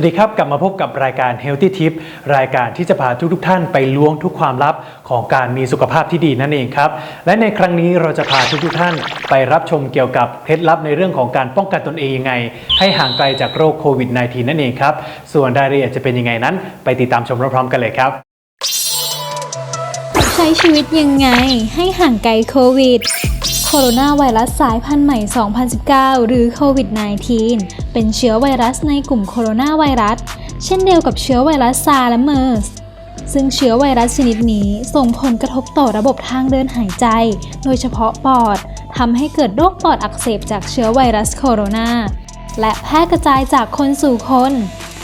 วัสดีครับกลับมาพบกับรายการ Healthy Tip รายการที่จะพาทุกทท่านไปล้วงทุกความลับของการมีสุขภาพที่ดีนั่นเองครับ และในครั้งนี้เราจะพาทุกทท่านไปรับชมเกี่ยวกับเคล็ดลับในเรื่องของการป้องกันตนเองยังไง ให้ห่างไกลจากโรคโควิด -19 นั่นเองครับ ส่วนรายละเอียดจะเป็นยังไงนั้น ไปติดตามชมพร้อมๆกันเลยครับ ใช้ชีวิตยังไงให้ห่างไกลโควิด โคโรนาไวรัสสายพันธุ์ใหม่ 2019 หรือโควิด -19 เป็นเชื้อไวรัสในกลุ่มโคโรนาไวรัส เช่นเดียวกับเชื้อไวรัสซาร์และเมอร์ส ซึ่งเชื้อไวรัสชนิดนี้ส่งผลกระทบต่อระบบทางเดินหายใจ โดยเฉพาะปอด ทำให้เกิดโรคปอดอักเสบจากเชื้อไวรัสโคโรนา และแพร่กระจายจากคนสู่คน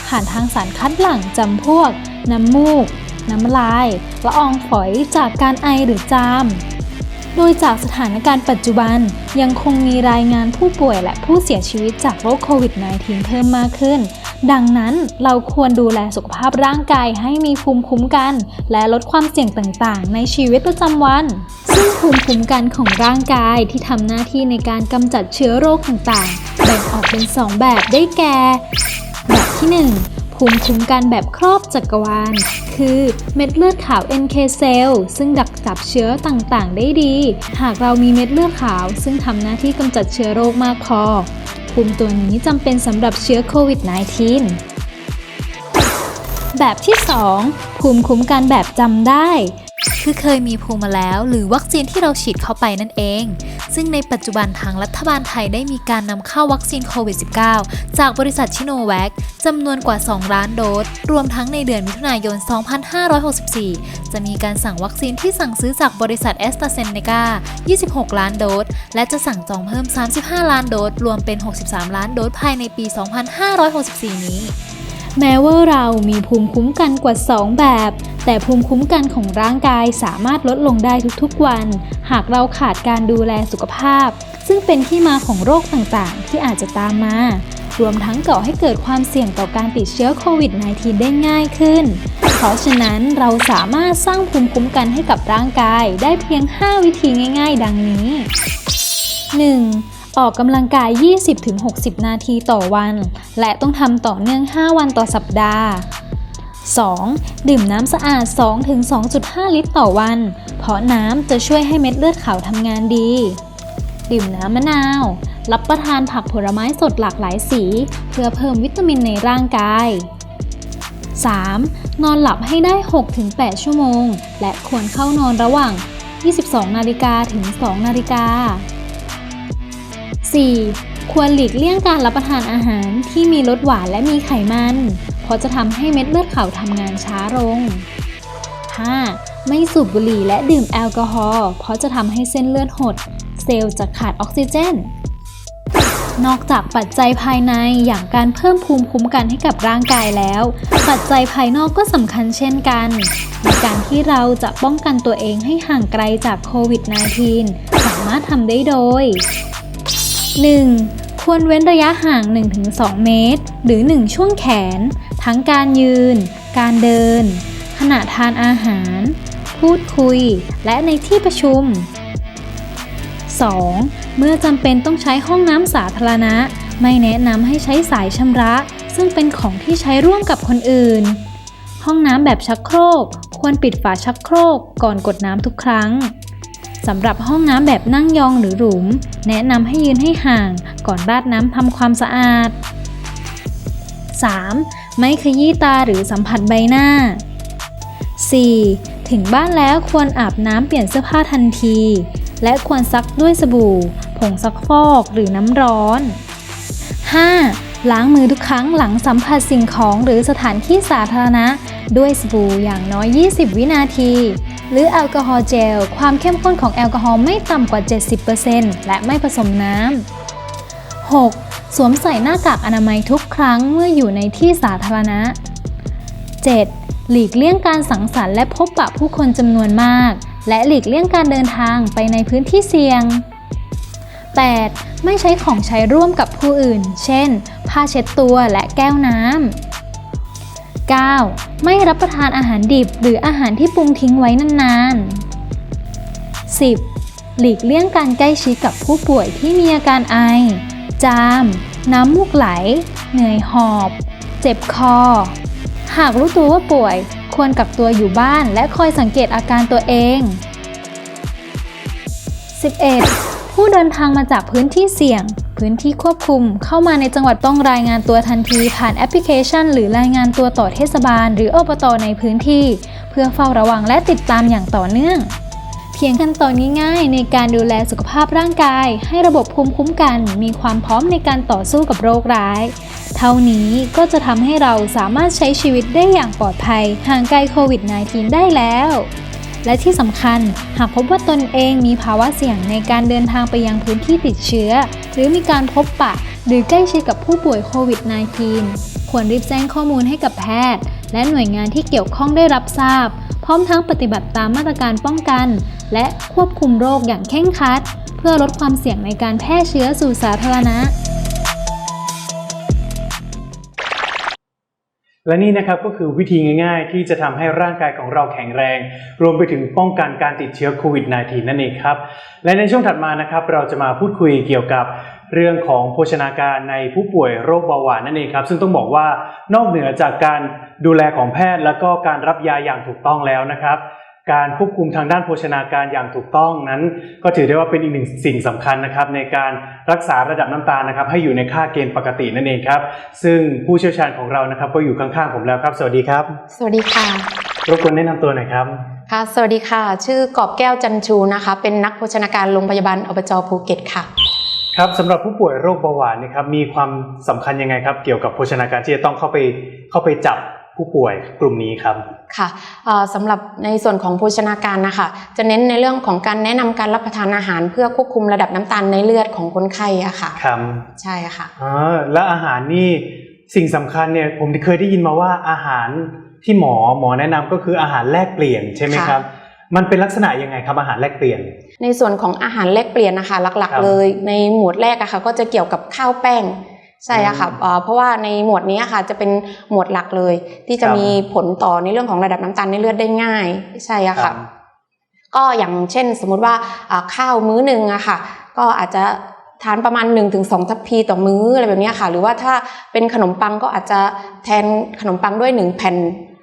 ผ่านทางสารคัดหลั่งจำพวก น้ำมูก น้ำลาย ละอองฝอยจากการไอหรือจาม โดยจากสถานการณ์ปัจจุบันยังคงมีรายงานผู้ป่วยและผู้เสียชีวิตจากโรคโควิด -19 เพิ่มมากขึ้น ดังนั้นเราควรดูแลสุขภาพร่างกายให้มีภูมิคุ้มกัน และลดความเสี่ยงต่างๆ ในชีวิตประจำวัน ซึ่งภูมิคุ้มกันของร่างกายที่ทำหน้าที่ในการกำจัดเชื้อโรคต่างๆ แบ่งออกเป็น 2 แบบได้แก่ แบบที่ 1 ภูมิคุ้มกันแบบครอบจักรวาล คือเม็ดเลือดขาว NK เซลล์ซึ่งดักจับเชื้อต่างๆ ได้ดี หากเรามีเม็ดเลือดขาว ซึ่งทำหน้าที่กำจัดเชื้อโรคมากพอ ภูมิตัวนี้จำเป็นสำหรับเชื้อโควิด -19 แบบที่ 2 ภูมิคุ้มกันแบบจำได้ คือเคยมีภูมิมาแล้ว หรือวัคซีนที่เราฉีดเข้าไปนั่นเอง ซึ่งในปัจจุบันทางรัฐบาลไทยได้มีการนำเข้าวัคซีนโควิด -19 จากบริษัทชิโนแวคจำนวนกว่า 2 ล้านโดส รวมทั้งในเดือนมิถุนายน 2564 จะมีการสั่งวัคซีนที่สั่งซื้อจากบริษัทแอสตราเซเนกา26 ล้านโดส และจะสั่งจองเพิ่ม 35 ล้านโดส รวมเป็น 63 ล้านโดสภายในปี 2564 นี้ แม้ว่าเรามีภูมิคุ้มกันกว่า 2 แบบ แต่ภูมิคุ้มกันของร่างกายสามารถลดลงได้ทุกๆวัน หากเราขาดการดูแลสุขภาพ ซึ่งเป็นที่มาของโรคต่างๆ ที่อาจจะตามมา รวมทั้งก่อให้เกิดความเสี่ยงต่อการติดเชื้อโควิด -19 ได้ง่ายขึ้น เพราะฉะนั้นเราสามารถสร้างภูมิคุ้มกันให้กับร่างกายได้เพียง 5 วิธีง่าย ๆ ดังนี้ 1. ออกกำลังกาย 20-60 นาทีต่อวัน และต้องทำต่อเนื่อง 5 วันต่อสัปดาห์ 2. ดื่มน้ำสะอาด 2-2.5 ลิตรต่อวัน เพราะน้ำจะช่วยให้เม็ดเลือดขาวทำงานดี ดื่มน้ำมะนาว รับประทานผักผลไม้สดหลากหลายสี เพื่อเพิ่มวิตามินในร่างกาย 3. นอนหลับให้ได้ 6-8 ชั่วโมง และควรเข้านอนระหว่าง 22 นาฬิกาถึง 2 นาฬิกา 4. ควรหลีกเลี่ยงการรับประทานอาหารที่มีรสหวานและมีไขมัน เพราะจะทำให้เม็ดเลือดขาวทำงานช้าลง 5. ไม่สูบบุหรี่และดื่มแอลกอฮอล์เพราะจะทำให้เส้นเลือดหด เซลล์จะขาดออกซิเจน นอกจากปัจจัยภายในอย่างการเพิ่มภูมิคุ้มกันให้กับร่างกายแล้ว ปัจจัยภายนอกก็สำคัญเช่นกันในการที่เราจะป้องกันตัวเองให้ห่างไกลจากโควิด -19 สามารถทำได้โดย 1. ควรเว้นระยะห่าง 1-2 เมตร หรือ 1 ช่วงแขน ทั้งการยืน การเดิน ขณะทานอาหาร พูดคุย และในที่ประชุม 2. เมื่อจำเป็นต้องใช้ห้องน้ำสาธารณะ ไม่แนะนำให้ใช้สายชำระ ซึ่งเป็นของที่ใช้ร่วมกับคนอื่น ห้องน้ำแบบชักโครก ควรปิดฝาชักโครกก่อนกดน้ำทุกครั้ง สำหรับห้องน้ำแบบนั่งยองหรือหลุม แนะนำให้ยืนให้ห่างก่อนราดน้ำทำความสะอาด 3. ไม่ขยี้ตาหรือสัมผัสใบหน้า 4. ถึงบ้านแล้วควรอาบน้ำเปลี่ยนเสื้อผ้าทันที และควรซักด้วยสบู่ ผงซักฟอกหรือน้ำร้อน 5. ล้างมือทุกครั้งหลังสัมผัสสิ่งของหรือสถานที่สาธารณะ ด้วยสบู่อย่างน้อย 20 วินาที หรือแอลกอฮอล์เจล ความเข้มข้นของแอลกอฮอล์ไม่ต่ำกว่า 70%และไม่ผสมน้ำ 6. สวมใส่หน้ากากอนามัยทุกครั้งเมื่ออยู่ในที่สาธารณะ 7. หลีกเลี่ยงการสังสรรค์และพบปะผู้คนจำนวนมาก และหลีกเลี่ยงการเดินทางไปในพื้นที่เสี่ยง 8. ไม่ใช้ของใช้ร่วมกับผู้อื่น เช่น ผ้าเช็ดตัวและแก้วน้ำ 9. ไม่รับประทานอาหารดิบหรืออาหารที่ปรุงทิ้งไว้นานๆ 10. หลีกเลี่ยงการใกล้ชิดกับผู้ป่วยที่มีอาการไอ จาม น้ำมูกไหล เหนื่อยหอบ เจ็บคอ หากรู้ตัวว่าป่วย ควรกักตัวอยู่บ้านและคอยสังเกตอาการตัวเอง 11. ผู้เดินทางมาจากพื้นที่เสี่ยง พื้นที่ควบคุม เข้ามาในจังหวัดต้องรายงานตัวทันทีผ่านแอปพลิเคชัน หรือรายงานตัวต่อเทศบาล หรืออบตในพื้นที่ เพื่อเฝ้าระวังและติดตามอย่างต่อเนื่อง เพียงขั้นตอนง่ายๆ ในการดูแลสุขภาพร่างกาย ให้ระบบภูมิคุ้มกัน มีความพร้อมในการต่อสู้กับโรคร้าย เท่านี้ก็จะทำให้เราสามารถใช้ชีวิตได้อย่างปลอดภัยห่างไกลโควิด -19 ได้แล้ว และที่สำคัญ หากพบว่าตนเองมีภาวะเสี่ยงในการเดินทางไปยังพื้นที่ติดเชื้อ หรือมีการพบปะ หรือใกล้ชิดกับผู้ป่วยโควิด -19 ควรรีบแจ้งข้อมูลให้กับแพทย์ และหน่วยงานที่เกี่ยวข้องได้รับทราบ พร้อมทั้งปฏิบัติตามมาตรการป้องกัน และควบคุมโรคอย่างเคร่งครัด เพื่อลดความเสี่ยงในการแพร่เชื้อสู่สาธารณะ และนี่นะครับก็คือวิธีง่าย ๆ ที่จะทำให้ร่างกายของเราแข็งแรง รวมไปถึงป้องกันการติดเชื้อโควิด -19 นั่นเองครับ และในช่วงถัดมานะครับ เราจะมาพูดคุยเกี่ยวกับเรื่องของโภชนาการในผู้ป่วยโรคเบาหวานนั่นเองครับ ซึ่งต้องบอกว่านอกเหนือจากการดูแลของแพทย์ แล้วก็การรับยาอย่างถูกต้องแล้วนะครับ การควบคุมทางด้านโภชนาการอย่างถูกต้องนั้น ก็ถือได้ว่าเป็นอีกหนึ่งสิ่งสำคัญนะครับในการรักษาระดับน้ำตาลนะครับ ให้อยู่ในค่าเกณฑ์ปกตินั่นเองครับ ซึ่งผู้เชี่ยวชาญของเรานะครับ ก็อยู่ข้างๆผมแล้วครับ สวัสดีครับ สวัสดีค่ะรบกวนแนะนำตัวหน่อยครับค่ะสวัสดีค่ะ ชื่อกอบแก้วจันชูนะคะ เป็นนักโภชนาการโรงพยาบาลอบจภูเก็ตค่ะครับสำหรับผู้ป่วยโรคเบาหวานเนะครับมีความสำคัญยังไงครับ เกี่ยวกับโภชนาการที่จะต้องเข้าไปเข้าไปจับ ผู้ป่วยกลุ่มนี้ครับค่ะเอ่อสำหรับในส่วนของโภชนาการนะคะจะเน้นในเรื่องของการแนะนำการรับประทานอาหาร เพื่อควบคุมระดับน้ำตาลในเลือดของคนไข้อะค่ะครับใช่ค่ะอ่าและอาหารนี่สิ่งสำคัญเนี่ยผมเคยได้ยินมาว่าอาหารที่หมอหมอแนะนำก็คืออาหารแลกเปลี่ยนใช่ไหมครับมันเป็นลักษณะยังไงครับอาหารแลกเปลี่ยน ในส่วนของอาหารแลกเปลี่ยนนะคะหลักครับๆเลย ในหมวดแรกอะค่ะก็จะเกี่ยวกับข้าวแป้ง ใช่อะค่ะอืมเอ่อเพราะว่าในหมวดนี้อะค่ะจะเป็นหมวดหลักเลย ที่จะครับมีผลต่อในเรื่องของระดับน้ำตาลในเลือดได้ง่าย ใช่อะค่ะก็อย่างเช่นสมมุติว่าอ่าข้าวมื้อหนึ่งอะค่ะ ก็อาจจะทานประมาณ 1-2 ทัพพีต่อมื้ออะไรแบบเนี้ยค่ะ หรือว่าถ้าเป็นขนมปังก็อาจจะแทนขนมปังด้วย 1 แผ่น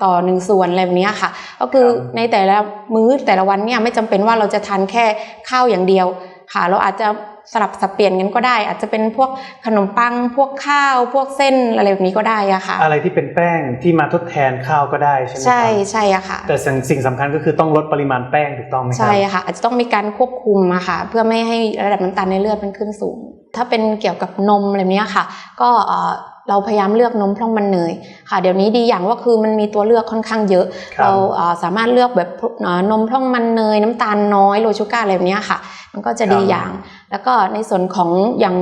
ต่อ 1 ส่วนอะไรแบบเนี้ยค่ะ ก็คือครับในแต่ละมื้อแต่ละวันเนี่ยไม่จำเป็นว่าเราจะทานแค่ข้าวอย่างเดียวค่ะ เราอาจจะ สลับสับเปลี่ยนกันก็ได้ อาจจะเป็นพวกขนมปัง พวกข้าว พวกเส้นอะไรแบบนี้ก็ได้อะค่ะ อะไรที่เป็นแป้งที่มาทดแทนข้าวก็ได้ใช่ไหมครับใช่ใช่อะค่ะ แต่สิ่งสิ่งสำคัญก็คือต้องลดปริมาณแป้งถูกต้องไหมครับใช่ค่ะอาจจะต้องมีการควบคุมอะค่ะ เพื่อไม่ให้ระดับน้ำตาลในเลือดมันขึ้นสูง ถ้าเป็นเกี่ยวกับนมอะไรเนี้ยค่ะ ก็ เอ่อเราพยายามเลือกนมพร่องมันเนยค่ะ เดี๋ยวนี้ดีอย่างว่าคือมันมีตัวเลือกค่อนข้างเยอะครับเราเอ่อสามารถเลือกแบบเอ่อนมพร่องมันเนยน้ำตาลน้อยโลชูการ์อะไรแบบเนี้ยค่ะ มันก็จะดีอย่าง แล้วก็ในส่วนของอย่าง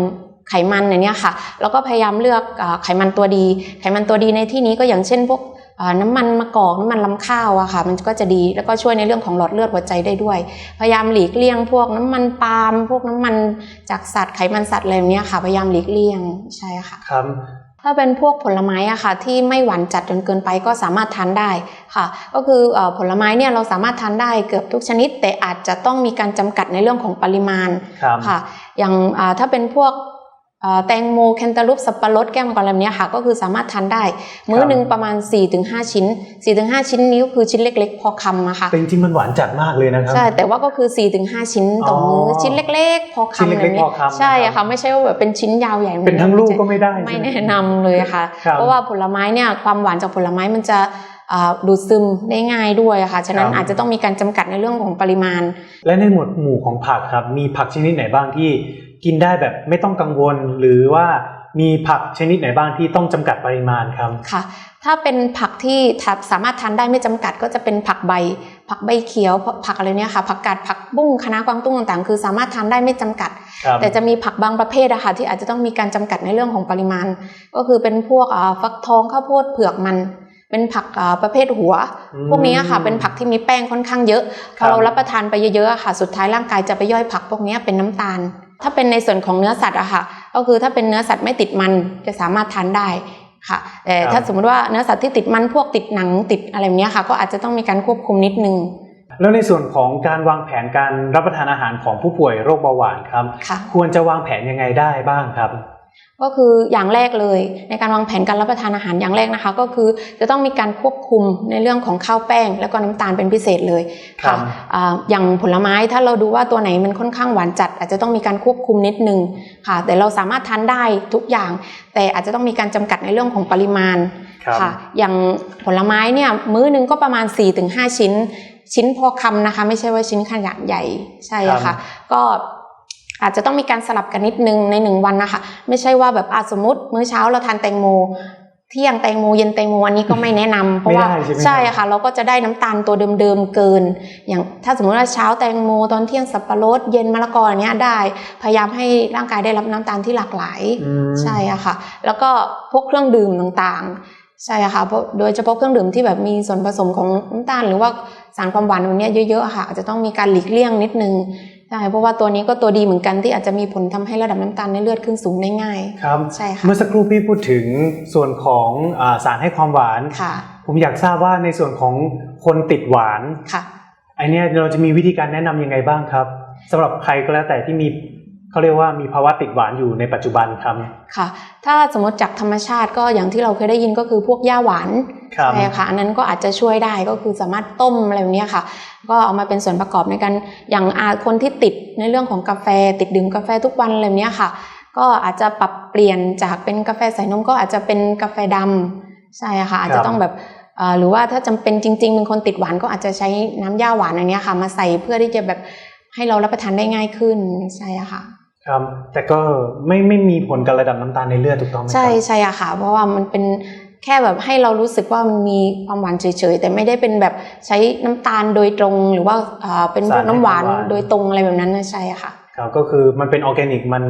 ไขมันในเนี้ยค่ะเราก็พยายามเลือกเอ่อไขมันตัวดี ไขมันตัวดีในที่นี้ก็อย่างเช่นพวกเอ่อน้ำมันมะกอกน้ำมันลำข้าวอะค่ะ มันก็จะดีแล้วก็ช่วยในเรื่องของหลอดเลือดหัวใจได้ด้วย พยายามหลีกเลี่ยงพวกน้ำมันปาล์มพวกน้ำมันจากสัตว์ไขมันสัตว์อะไรแบบเนี้ยค่ะ พยายามหลีกเลี่ยงใช่ค่ะครับ ถ้าเป็นพวกผลไม้อะค่ะที่ไม่หวานจัดจนเกินไปก็สามารถทานได้ค่ะ ก็คือเอ่อผลไม้เนี่ยเราสามารถทานได้เกือบทุกชนิด แต่อาจจะต้องมีการจำกัดในเรื่องของปริมาณครับค่ะ อย่างอ่าถ้าเป็นพวกอ่า แตงโมแคนตาลูปสับปะรดแก้วมังกรอะไรแบบเนี้ยค่ะ ก็คือสามารถทานได้ มื้อหนึ่งประมาณ 4-5 ชิ้น 4-5 ชิ้นนี้ก็คือชิ้นเล็ก ๆ พอคำอะค่ะแต่จริงๆมันหวานจัดมากเลยนะครับใช่แต่ว่าก็คือ 4-5 ชิ้นต่อออมื้อชิ้นเล็ก ๆ พอชิ้นคำเล็กๆอะไรเนี้พอยคำใช่นะครับอะค่ะไม่ใช่ว่าแบบเป็นชิ้นยาวใหญ่เป็นทั้งลูกก็ไม่ได้ไม่ใช่หแนะนำเลยค่ะครับเพราะว่าผลไม้เนี่ยความหวานจากผลไม้มันจะอ่าดูดซึมได้ง่ายด้วยอะค่ะ ฉะนั้นครับอาจจะต้องมีการจำกัดในเรื่องของปริมาณ และในหมวดหมู่ของผักครับ มีผักชนิดไหนบ้างที่ กินได้แบบไม่ต้องกังวล หรือว่ามีผักชนิดไหนบ้างที่ต้องจำกัดปริมาณครับค่ะ ถ้าเป็นผักที่ทับสามารถทานได้ไม่จำกัดก็จะเป็นผักใบ ผักใบเขียวผักอะไรเนี่ยค่ะผักกาดผักบุ้งคะน้ากวางตุ้งต่างๆ คือสามารถทานได้ไม่จำกัดครับแต่จะมีผักบางประเภทอะค่ะที่อาจจะต้องมีการจำกัดในเรื่องของปริมาณ ก็คือเป็นพวกอ่าฟักทองข้าวโพดเผือกมันเป็นผักอ่าประเภทหัวอืมพวกนี้อะค่ะเป็นผักที่มีแป้งค่อนข้างเยอะพครัอบเรารับประทานไปเยอะๆอะค่ะ สุดท้ายร่างกายจะไปย่อยผักพวกนี้เป็นน้ำตาล ถ้าเป็นในส่วนของเนื้อสัตว์อะค่ะ ก็คือถ้าเป็นเนื้อสัตว์ไม่ติดมันจะสามารถทานได้ค่ะแต่ครับถ้าสมมติว่าเนื้อสัตว์ที่ติดมันพวกติดหนังติดอะไรแบบเนี้ยค่ะ ก็อาจจะต้องมีการควบคุมนิดนึง แล้วในส่วนของการวางแผนการรับประทานอาหารของผู้ป่วยโรคเบาหวานครับค่ะควรจะวางแผนยังไงได้บ้างครับ ก็คืออย่างแรกเลยในการวางแผนการรับประทานอาหารอย่างแรกนะคะ ก็คือจะต้องมีการควบคุมในเรื่องของข้าวแป้ง แล้วก็น้ำตาลเป็นพิเศษเลยครัค่ะบอ่าอย่างผลไม้ถ้าเราดูว่าตัวไหนมันค่อนข้างหวานจัด อาจจะต้องมีการควบคุมนิดนึงค่ะ แต่เราสามารถทานได้ทุกอย่าง แต่อาจจะต้องมีการจำกัดในเรื่องของปริมาณครับค่ะ อย่างผลไม้เนี่ยมื้อหนึงก็ประมาณ 4-5 ชิ้น ชิ้นพอคำนะคะ ไม่ใช่ว่าชิ้นขนาดใหญ่ใช่อะค่ะก็ อาจจะต้องมีการสลับกันนิดนึงในหนึ่งวันนะคะ ไม่ใช่ว่าแบบอาสมมติมื้อเช้าเราทานแตงโมเที่ยงแตงโมเย็นแตงโมอันนี้ก็ไม่แนะนำเพราะว่าไม่ได้ใช่ไหมครับใช่ค่ะ เราก็จะได้น้ำตาลตัวเดิมๆเกิน อย่างถ้าสมมติว่าเช้าแตงโมตอนเที่ยงสับปะรดเย็นมะละกออย่างเงี้ยได้พยายามให้ร่างกายได้รับน้ำตาลที่หลากหลายอืมใช่อะค่ะ แล้วก็พวกเครื่องดื่มต่างๆ ใช่อะค่ะเพราะโดยเฉพาะเครื่องดื่มที่แบบมีส่วนผสมของน้ำตาล หรือว่าสารความหวานแบบเนี้ยเยอะๆอะค่ะอาจจะต้องมีการหลีกเลี่ยงนิดนึง ใช่เพราะว่าตัวนี้ก็ตัวดีเหมือนกันที่อาจจะมีผลทำให้ระดับน้ำตาลในเลือดขึ้นสูงได้ง่ายครับใช่ค่ะเมื่อสักครู่พี่พูดถึงส่วนของอาสารให้ความหวานค่ะ ผมอยากทราบว่าในส่วนของคนติดหวานค่ะไอเนี้ยเราจะมีวิธีการแนะนำยังไงบ้างครับสำหรับใครก็แล้วแต่ที่มี เขาเรียกว่ามีภาวะติดหวานอยู่ในปัจจุบันครับค่ะ ถ้าสมมติจากธรรมชาติก็อย่างที่เราเคยได้ยินก็คือพวกหญ้าหวานครับใช่ค่ะอันนั้นก็อาจจะช่วยได้ก็คือสามารถต้มอะไรแบบเนี้ยค่ะ ก็เอามาเป็นส่วนประกอบในการอย่างอาคนที่ติดในเรื่องของกาแฟ ติดดื่มกาแฟทุกวันอะไรแบบเนี้ยค่ะ ก็อาจจะปรับเปลี่ยนจากเป็นกาแฟใส่นมก็อาจจะเป็นกาแฟดำใช่ค่ะ อาจจะต้องแบบเอ่อหรือว่าถ้าจำเป็นจริงๆเป็นคนติดหวานก็อาจจะใช้น้ำหญ้าหวานอันเนี้ยค่ะ มาใส่เพื่อที่จะแบบให้เรารับประทานได้ง่ายขึ้นใช่ค่ะ ครับแต่ก็ไม่ไม่มีผลกับระดับน้ำตาลในเลือดถูกต้องไหมครับใช่ใช่อะค่ะ เพราะว่ามันเป็นแค่แบบให้เรารู้สึกว่ามันมีความหวานเฉยๆแต่ไม่ได้เป็นแบบใช้น้ำตาลโดยตรง หรือว่าเอ่อเป็นพวกน้ำหวานโดยตรงอะไรแบบนั้นนะใช่อะค่ะครับก็คือมันเป็นออร์แกนิกมัน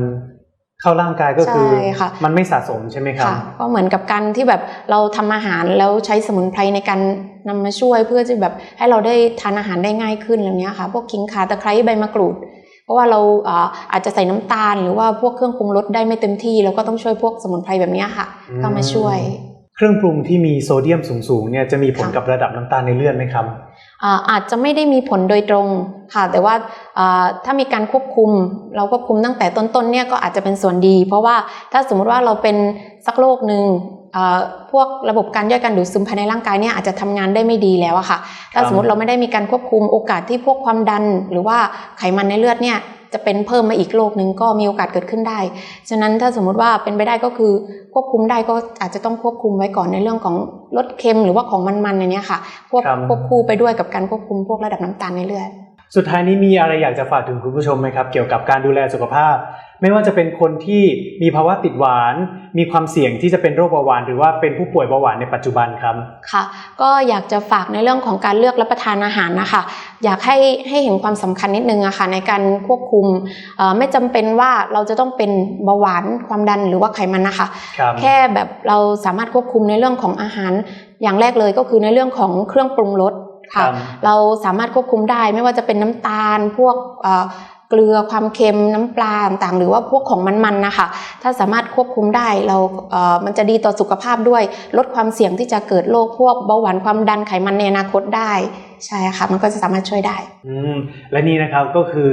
เข้าร่างกายก็คือใช่ค่ะมันไม่สะสมใช่ไหมครับค่ะก็เหมือนกับการที่แบบเราทำอาหารแล้วใช้สมุนไพรในการนำมาช่วยเพื่อที่แบบให้เราได้ทานอาหารได้ง่ายขึ้นอะไรเนี้ยค่ะ พวกขิงข่าตะไคร้ใบมะกรูดเพ ราะว่าเราเอ่ออาจจะใส่น้ำตาล หรือว่าพวกเครื่องปรุงรสได้ไม่เต็มที่เราก็ต้องช่วยพวกสมุนไพรแบบเนี้ยค่ะอืมเข้ามาช่วย เครื่องปรุงที่มีโซเดียมสูงๆเนี่ยจะมีผลค่ะกับระดับน้ำตาลในเลือดไหมครับอ่าอาจจะไม่ได้มีผลโดยตรงค่ะ แต่ว่าอ่าถ้ามีการควบคุม เราควบคุมตั้งแต่ต้นๆเนี่ยก็อาจจะเป็นส่วนดี เพราะว่าถ้าสมมุติว่าเราเป็นสักโรคหนึ่งอ่า พวกระบบการย่อยการดูดซึมภายในร่างกายเนี่ยอาจจะทำงานได้ไม่ดีแล้วอะค่ะ ถ้าครับสมมติเราไม่ได้มีการควบคุมโอกาสที่พวกความดัน หรือว่าไขมันในเลือดเนี่ยจะเป็นเพิ่มมาอีกโรคหนึ่งก็มีโอกาสเกิดขึ้นได้ ฉะนั้นถ้าสมมุติว่าเป็นไปได้ก็คือควบคุมได้ก็อาจจะต้องควบคุมไว้ก่อนในเรื่องของลดเค็มหรือว่าของมันๆในเนี้ยค่ะควบครับควบคู่ไปด้วยกับการควบคุมพวกระดับน้ำตาลในเลือด สุดท้ายนี้มีอะไรอยากจะฝากถึงคุณผู้ชมไหมครับ เกี่ยวกับการดูแลสุขภาพ ไม่ว่าจะเป็นคนที่มีภาวะติดหวาน มีความเสี่ยงที่จะเป็นโรคเบาหวาน หรือว่าเป็นผู้ป่วยเบาหวานในปัจจุบันครับค่ะ ก็อยากจะฝากในเรื่องของการเลือกรับประทานอาหารนะคะ อยากให้ให้เห็นความสำคัญนิดนึงอะค่ะในการควบคุมเอ่อไม่จำเป็นว่าเราจะต้องเป็นเบาหวานความดันหรือว่าไขมันนะคะครับแค่แบบเราสามารถควบคุมในเรื่องของอาหาร อย่างแรกเลยก็คือในเรื่องของเครื่องปรุงรสครัค่ะบเราสามารถควบคุมได้ไม่ว่าจะเป็นน้ำตาลพวก เกลือความเค็มน้ำปลาต่างๆ หรือว่าพวกของมันๆนะคะ ถ้าสามารถควบคุมได้เราเออมันจะดีต่อสุขภาพด้วย ลดความเสี่ยงที่จะเกิดโรคพวกเบาหวานความดันไขมันในอนาคตได้ใช่ค่ะ มันก็จะสามารถช่วยได้อืมและนี่นะครับก็คือ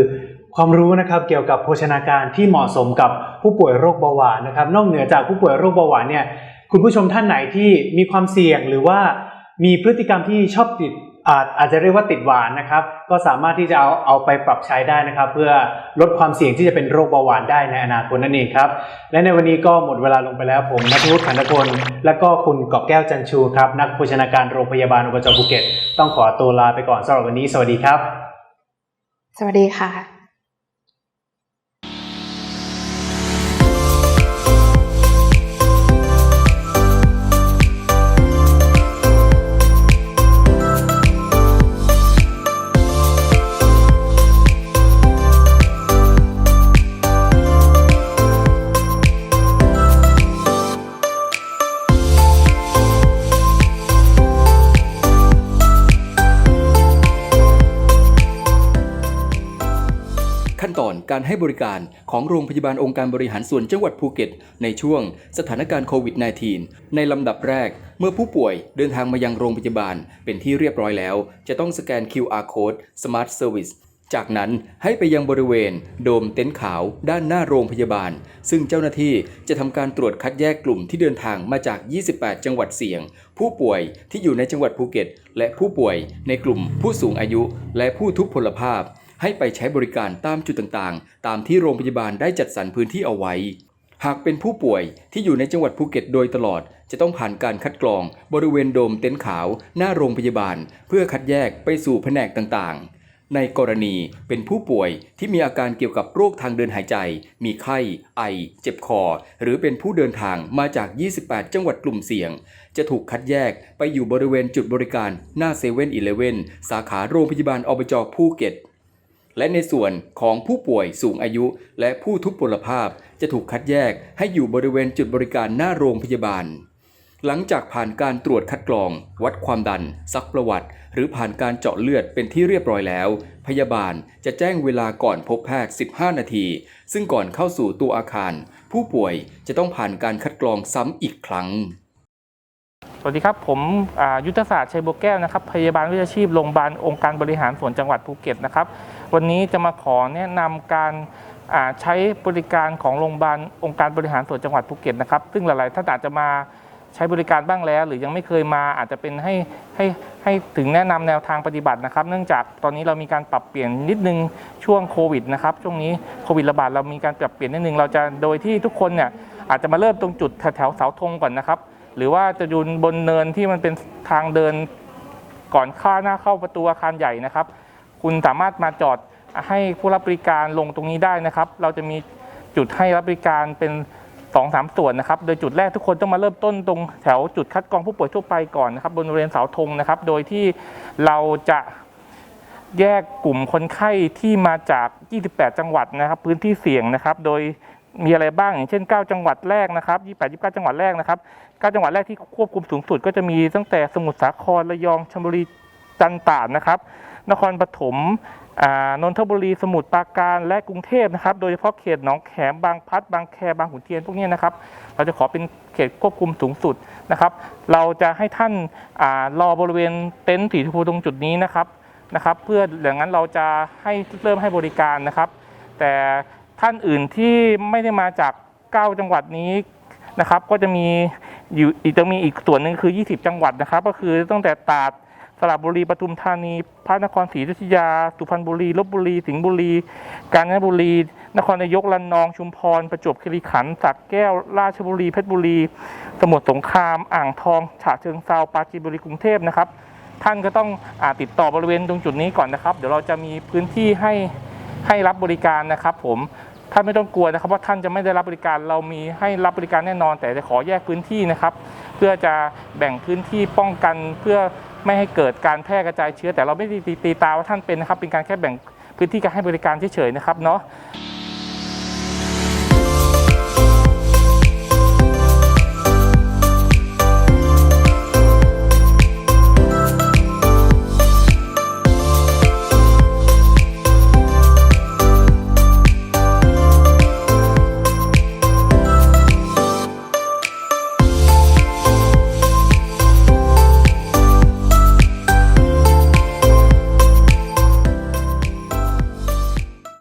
ความรู้นะครับเกี่ยวกับโภชนาการที่เหมาะสมกับผู้ป่วยโรคเบาหวานนะครับ นอกเหนือจากผู้ป่วยโรคเบาหวานเนี่ยคุณผู้ชมท่านไหนที่มีความเสี่ยงหรือว่ามีพฤติกรรมที่ชอบติด อาจอาจจะเรียกว่าติดหวานนะครับ ก็สามารถที่จะเอาเอาไปปรับใช้ได้นะครับ เพื่อลดความเสี่ยงที่จะเป็นโรคเบาหวานได้ในอนาคตนั่นเองครับ และในวันนี้ก็หมดเวลาลงไปแล้วผมนัทวุฒิขันธพลและก็คุณกอบแก้วจันชูครับนักโภชนาการโรงพยาบาลอุบจภูเก็ต ต้องขอตัวลาไปก่อนสำหรับวันนี้ สวัสดีครับ สวัสดีค่ะ การให้บริการของโรงพยาบาลองค์การบริหารส่วนจังหวัดภูเก็ต ในช่วงสถานการณ์โควิด -19 ในลำดับแรก เมื่อผู้ป่วยเดินทางมายังโรงพยาบาลเป็นที่เรียบร้อยแล้ว จะต้องสแกน QR code Smart Service จากนั้นให้ไปยังบริเวณ โดมเต็นท์ขาวด้านหน้าโรงพยาบาล ซึ่งเจ้าหน้าที่จะทำการตรวจคัดแยกกลุ่มที่เดินทางมาจาก 28 จังหวัดเสี่ยง ผู้ป่วยที่อยู่ในจังหวัดภูเก็ต และผู้ป่วยในกลุ่มผู้สูงอายุ และผู้ทุพพลภาพ ให้ไปใช้บริการตามจุดต่างๆ ตามที่โรงพยาบาลได้จัดสรรพื้นที่เอาไว้ หากเป็นผู้ป่วยที่อยู่ในจังหวัดภูเก็ตโดยตลอด จะต้องผ่านการคัดกรอง บริเวณโดมเต็นท์ขาว หน้าโรงพยาบาล เพื่อคัดแยกไปสู่แผนกต่างๆในกรณีเป็นผู้ป่วยที่มีอาการเกี่ยวกับโรคทางเดินหายใจ มีไข้ ไอ เจ็บคอ หรือเป็นผู้เดินทางมาจาก 28 จังหวัดกลุ่มเสี่ยง จะถูกคัดแยกไปอยู่บริเวณจุดบริการหน้าเซเว่นอีเลเวนสาขาโรงพยาบาลอบจภูเก็ต และในส่วนของผู้ป่วยสูงอายุ และผู้ทุพพลภาพจะถูกคัดแยกให้อยู่บริเวณจุดบริการหน้าโรงพยาบาล หลังจากผ่านการตรวจคัดกรอง วัดความดัน ซักประวัติ หรือผ่านการเจาะเลือดเป็นที่เรียบร้อยแล้ว พยาบาลจะแจ้งเวลาก่อนพบแพทย์ 15 นาที ซึ่งก่อนเข้าสู่ตัวอาคาร ผู้ป่วยจะต้องผ่านการคัดกรองซ้ำอีกครั้งสวัสดีครับผมยุทธศาสตร์ชัยโบวแก้วนะครับพยาบาลวิชาชีพโรงพยาบาลองค์การบริหารส่วนจังหวัดภูเก็ตนะครับ วันนี้จะมาขอแนะนำการใช้บริการของโรงพยาบาลองค์การบริหารส่วนจังหวัดภูเก็ตนะครับ ซึ่งหลายๆท่านอาจจะมาใช้บริการบ้างแล้ว หรือยังไม่เคยมาอาจจะเป็นให้ให้ให้ถึงแนะนำแนวทางปฏิบัตินะครับ เนื่องจากตอนนี้เรามีการปรับเปลี่ยนนิดนึงช่วงโควิดนะครับช่วงนี้โควิดระบาดเรามีการปรับเปลี่ยนนิดนึงเราจะโดยที่ทุกคนเนี่ยอาจจะมาเริ่มตรงจุดแถวเสาธงก่อนนะครับ หรือว่าจะยู่บนเนินที่มันเป็นทางเดินก่อนข้าหน้าเข้าประตูอาคารใหญ่นะครับ คุณสามารถมาจอดให้ผู้รับบริการลงตรงนี้ได้นะครับ เราจะมีจุดให้รับบริการเป็น2อสส่วนนะครับ โดยจุดแรกทุกคนต้องมาเริ่มต้นตรงแถวจุดคัดกรองผู้ป่วยทั่วไปก่อนนะครับบนบริเวณเสาธงนะครับ โดยที่เราจะแยกกลุ่มคนไข้ที่มาจาก 28 จังหวัดนะครับ พื้นที่เสี่ยงนะครับ โดยมีอะไรบ้างอย่างเช่น 9 จังหวัดแรกนะครับ 28 29 จังหวัดแรกนะครับ 9 จังหวัดแรกที่ควบคุมสูงสุด ก็จะมีตั้งแต่สมุทรสาคร ระยอง ชลบุรี จันทร์ตราดนะครับ นครปฐมอ่านนทบุรีสมุทรปราการและกรุงเทพนะครับ โดยเฉพาะเขตหนองแขมบางพัดบางแคบางขุนเทียนพวกนี้นะครับ เราจะขอเป็นเขตควบคุมสูงสุดนะครับ เราจะให้ท่านอารอบริเวณเต็นท์สีชมพูตรงจุดนี้นะครับนะครับ เพื่ออย่างนั้นเราจะให้เริ่มให้บริการนะครับ แต่ท่านอื่นที่ไม่ได้มาจาก 9 จังหวัดนี้นะครับ ก็จะมีอยู่อีกจะมีอีกส่วนหนึ่งคือ 20 จังหวัดนะครับ ก็คือตั้งแต่ตราด สระบุรีปทุมธานี พระนครศรีอยุธยา สุพรรณบุรีลบบุรี สิงห์บุรี กาญจนบุรี นครนายกระนอง ชุมพร ประจวบคีรีขันธ์สักแก้ว ราชบุรี เพชรบุรี สมุทรสงคราม อ่างทอง ฉะเชิงเซาปราจีนบุรีกรุงเทพนะครับ ท่านก็ต้องอาติดต่อบริเวณตรงจุดนี้ก่อนนะครับ เดี๋ยวเราจะมีพื้นที่ให้ให้รับบริการนะครับ ผมท่านไม่ต้องกลัวนะครับว่าท่านจะไม่ได้รับบริการเรามีให้รับบริการแน่นอน แต่จะขอแยกพื้นที่นะครับ เพื่อจะแบ่งพื้นที่ป้องกันเพื่อ ไม่ให้เกิดการแพร่กระจายเชื้อ แต่เราไม่ได้ตีตีตาว่าท่านเป็นนะครับ เป็นการแค่แบ่งพื้นที่การให้บริการเฉยๆนะครับเนาะ